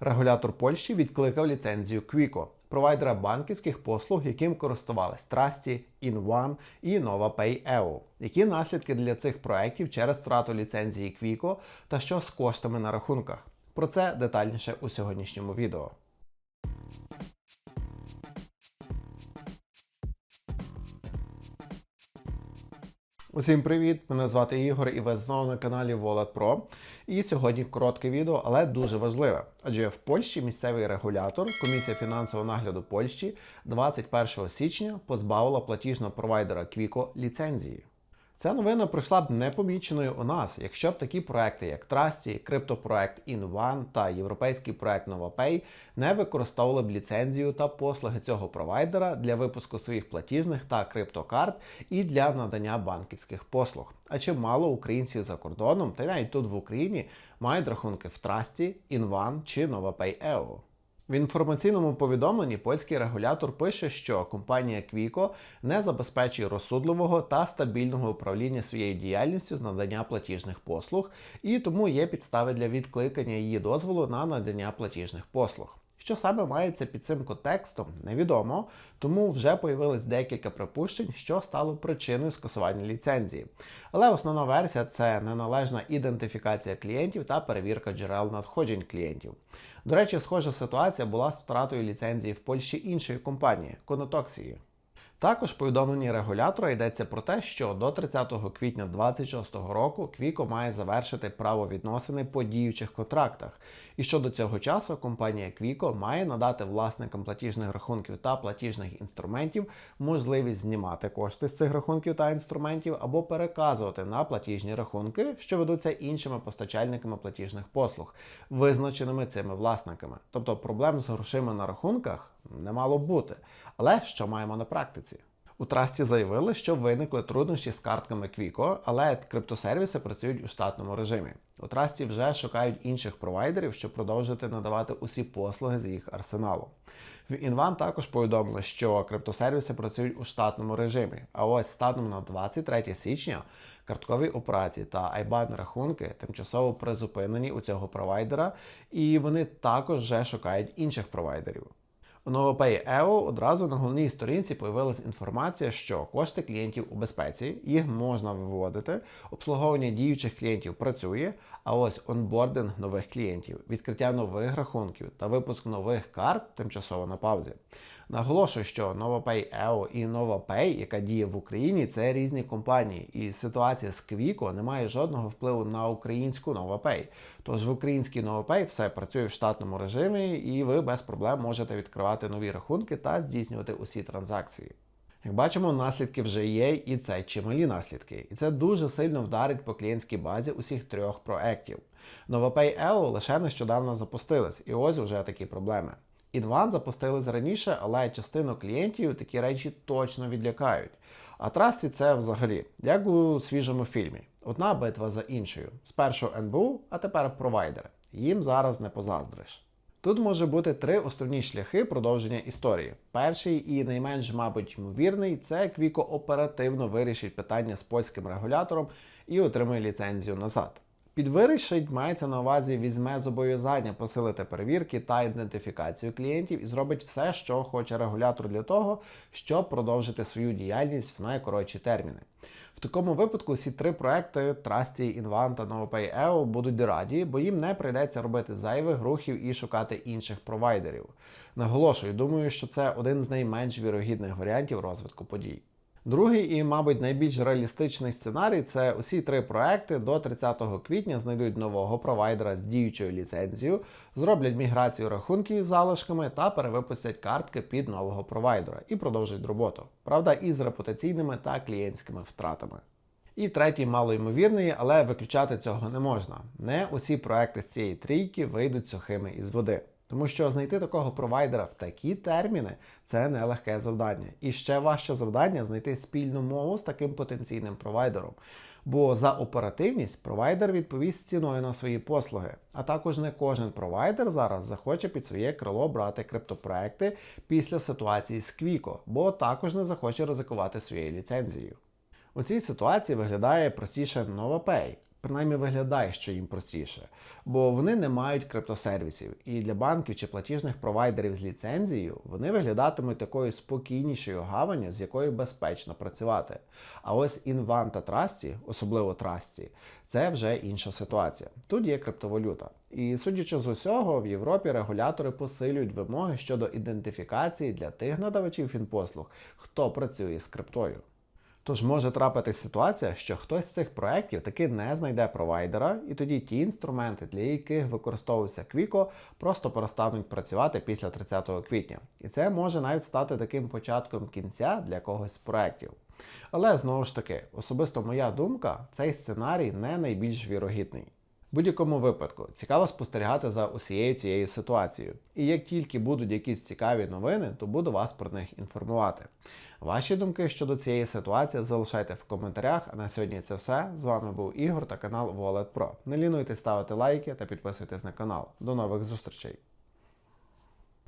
Регулятор Польщі відкликав ліцензію Quico, провайдера банківських послуг, яким користувались Trusty, InOne і NovaPay EU. Які наслідки для цих проєктів через втрату ліцензії Quico та що з коштами на рахунках? Про це детальніше у сьогоднішньому відео. Усім привіт! Мене звати Ігор і ви знову на каналі Wallet Pro. І сьогодні коротке відео, але дуже важливе. Адже в Польщі місцевий регулятор, комісія фінансового нагляду Польщі 21 січня позбавила платіжного провайдера Квіко ліцензії. Ця новина пройшла б непоміченою у нас, якщо б такі проекти, як Trusty, криптопроект InOne та європейський проект NovaPay не використовували б ліцензію та послуги цього провайдера для випуску своїх платіжних та криптокарт і для надання банківських послуг. А чимало українців за кордоном, та навіть тут в Україні, мають рахунки в Trusty, InOne чи NovaPay. В інформаційному повідомленні польський регулятор пише, що компанія Quico не забезпечує розсудливого та стабільного управління своєю діяльністю з надання платіжних послуг, і тому є підстави для відкликання її дозволу на надання платіжних послуг. Що саме мається під цим контекстом, невідомо, тому вже появилось декілька припущень, що стало причиною скасування ліцензії. Але основна версія це неналежна ідентифікація клієнтів та перевірка джерел надходжень клієнтів. До речі, схожа ситуація була з втратою ліцензії в Польщі іншої компанії Конотоксії. Також в повідомленні регулятора йдеться про те, що до 30 квітня 2026 року Квіко має завершити правовідносини по діючих контрактах, і що до цього часу компанія Квіко має надати власникам платіжних рахунків та платіжних інструментів можливість знімати кошти з цих рахунків та інструментів або переказувати на платіжні рахунки, що ведуться іншими постачальниками платіжних послуг, визначеними цими власниками. Тобто проблем з грошима на рахунках не мало бути. Але що маємо на практиці? У Трасті заявили, що виникли труднощі з картками Quico, але криптосервіси працюють у штатному режимі. У Трасті вже шукають інших провайдерів, щоб продовжити надавати усі послуги з їх арсеналу. В Інван також повідомили, що криптосервіси працюють у штатному режимі. А ось станом на 23 січня карткові операції та IBAN рахунки тимчасово призупинені у цього провайдера, і вони також вже шукають інших провайдерів. У NovaPay EO одразу на головній сторінці появилася інформація, що кошти клієнтів у безпеці, їх можна виводити, обслуговування діючих клієнтів працює, а ось онбординг нових клієнтів, відкриття нових рахунків та випуск нових карт тимчасово на паузі. Наголошую, що NovaPay EO і NovaPay, яка діє в Україні, це різні компанії, і ситуація з Quico не має жодного впливу на українську NovaPay. Тож в українській NovaPay все працює в штатному режимі, і ви без проблем можете відкривати нові рахунки та здійснювати усі транзакції. Як бачимо, наслідки вже є, і це чималі наслідки. І це дуже сильно вдарить по клієнтській базі усіх трьох проєктів. NovaPay EO лише нещодавно запустилась, і ось вже такі проблеми. Інван запустились раніше, але частину клієнтів такі речі точно відлякають. А трасті це взагалі, як у свіжому фільмі. Одна битва за іншою. Спершу НБУ, а тепер провайдери. Їм зараз не позаздриш. Тут може бути три основні шляхи продовження історії. Перший і найменш, мабуть, ймовірний це Квіко оперативно вирішить питання з польським регулятором і отримає ліцензію назад. Підвирішить мається на увазі візьме зобов'язання посилити перевірки та ідентифікацію клієнтів і зробить все, що хоче регулятор для того, щоб продовжити свою діяльність в найкоротші терміни. В такому випадку всі три проекти Trusty, Invan та NovaPay будуть раді, бо їм не прийдеться робити зайвих рухів і шукати інших провайдерів. Наголошую, думаю, що це один з найменш вірогідних варіантів розвитку подій. Другий і, мабуть, найбільш реалістичний сценарій це усі три проекти до 30 квітня знайдуть нового провайдера з діючою ліцензією, зроблять міграцію рахунків із залишками та перевипустять картки під нового провайдера і продовжать роботу. Правда, із репутаційними та клієнтськими втратами. І третій малоймовірний, але виключати цього не можна. Не усі проекти з цієї трійки вийдуть сухими із води. Тому що знайти такого провайдера в такі терміни це нелегке завдання. І ще важче завдання знайти спільну мову з таким потенційним провайдером. Бо за оперативність провайдер відповість ціною на свої послуги. А також не кожен провайдер зараз захоче під своє крило брати криптопроекти після ситуації з Quico, бо також не захоче ризикувати своєю ліцензією. У цій ситуації виглядає простіше NovaPay. Принаймні виглядає, що їм простіше, бо вони не мають криптосервісів, і для банків чи платіжних провайдерів з ліцензією вони виглядатимуть такою спокійнішою гаванню, з якою безпечно працювати. А ось інван та трасті, особливо трасті, це вже інша ситуація. Тут є криптовалюта. І судячи з усього, в Європі регулятори посилюють вимоги щодо ідентифікації для тих надавачів фінпослуг, хто працює з криптою. Тож може трапитись ситуація, що хтось з цих проєктів таки не знайде провайдера, і тоді ті інструменти, для яких використовувався Quico, просто перестануть працювати після 30 квітня. І це може навіть стати таким початком кінця для когось з проєктів. Але знову ж таки, особисто моя думка, цей сценарій не найбільш вірогідний. В будь-якому випадку цікаво спостерігати за усією цією ситуацією. І як тільки будуть якісь цікаві новини, то буду вас про них інформувати. Ваші думки щодо цієї ситуації залишайте в коментарях. А на сьогодні це все. З вами був Ігор та канал Wallet Pro. Не лінуйтесь ставити лайки та підписуйтесь на канал. До нових зустрічей!